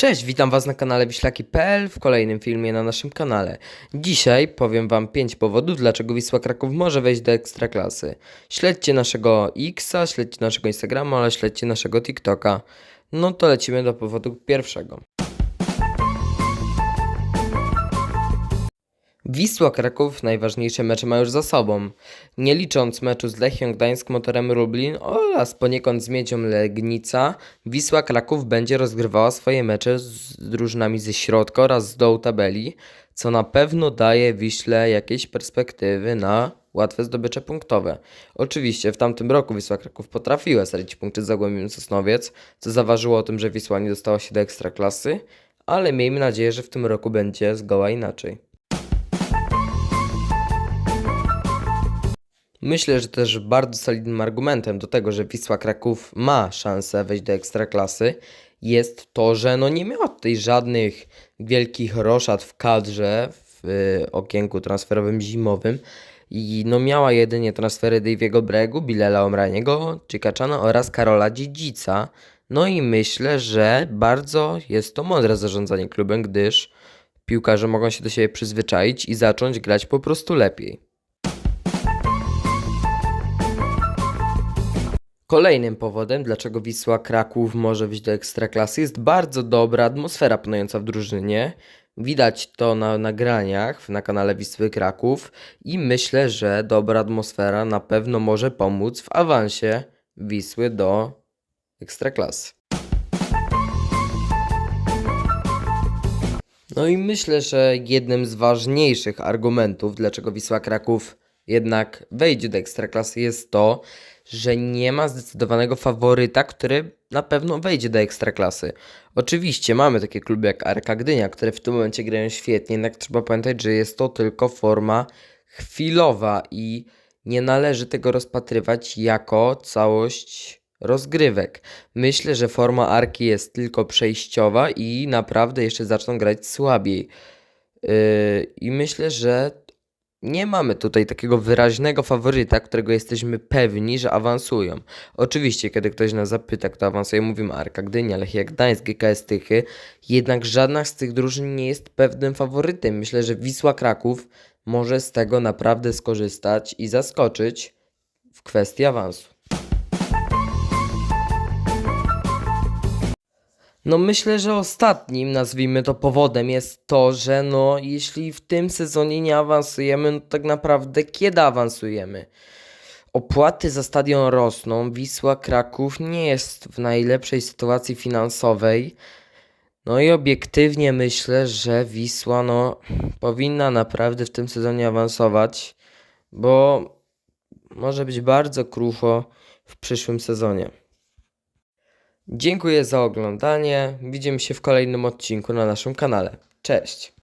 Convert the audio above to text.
Cześć, witam Was na kanale Wiślaki.pl w kolejnym filmie na naszym kanale. Dzisiaj powiem Wam 5 powodów, dlaczego Wisła Kraków może wejść do Ekstraklasy. Śledźcie naszego Xa, śledźcie naszego Instagrama, ale śledźcie naszego TikToka. No to lecimy do powodu pierwszego. Wisła Kraków najważniejsze mecze ma już za sobą. Nie licząc meczu z Lechią Gdańsk, Motorem Lublin oraz poniekąd z Miecią Legnica, Wisła Kraków będzie rozgrywała swoje mecze z drużynami ze środka oraz z dołu tabeli, co na pewno daje Wiśle jakieś perspektywy na łatwe zdobycze punktowe. Oczywiście w tamtym roku Wisła Kraków potrafiła stracić punkty z Zagłębiem Sosnowiec, co zaważyło o tym, że Wisła nie dostała się do Ekstraklasy, ale miejmy nadzieję, że w tym roku będzie zgoła inaczej. Myślę, że też bardzo solidnym argumentem do tego, że Wisła Kraków ma szansę wejść do ekstraklasy, jest to, że no nie miała tutaj żadnych wielkich roszad w kadrze w y, okienku transferowym zimowym i no miała jedynie transfery Daviego Bregu, Bilela Omraniego, Czykaczana oraz Karola Dziedzica. No i myślę, że bardzo jest to mądre zarządzanie klubem, gdyż piłkarze mogą się do siebie przyzwyczaić i zacząć grać po prostu lepiej. Kolejnym powodem, dlaczego Wisła Kraków może wyjść do Ekstraklasy, jest bardzo dobra atmosfera panująca w drużynie. Widać to na nagraniach na kanale Wisły Kraków i myślę, że dobra atmosfera na pewno może pomóc w awansie Wisły do Ekstraklasy. No i myślę, że jednym z ważniejszych argumentów, dlaczego Wisła Kraków jednak wejdzie do Ekstraklasy jest to, że nie ma zdecydowanego faworyta, który na pewno wejdzie do Ekstraklasy. Oczywiście mamy takie kluby jak Arka Gdynia, które w tym momencie grają świetnie, jednak trzeba pamiętać, że jest to tylko forma chwilowa i nie należy tego rozpatrywać jako całość rozgrywek. Myślę, że forma Arki jest tylko przejściowa i naprawdę jeszcze zaczną grać słabiej. Yy, I myślę, że nie mamy tutaj takiego wyraźnego faworyta, którego jesteśmy pewni, że awansują. Oczywiście, kiedy ktoś nas zapyta, kto awansuje, mówimy Arka Gdynia, Lechia Gdańsk, GKS Tychy. Jednak żadna z tych drużyn nie jest pewnym faworytem. Myślę, że Wisła Kraków może z tego naprawdę skorzystać i zaskoczyć w kwestii awansu. No myślę, że ostatnim, nazwijmy to powodem jest to, że no jeśli w tym sezonie nie awansujemy, no tak naprawdę kiedy awansujemy? Opłaty za stadion rosną, Wisła Kraków nie jest w najlepszej sytuacji finansowej. No i obiektywnie myślę, że Wisła no powinna naprawdę w tym sezonie awansować, bo może być bardzo krucho w przyszłym sezonie. Dziękuję za oglądanie. Widzimy się w kolejnym odcinku na naszym kanale. Cześć!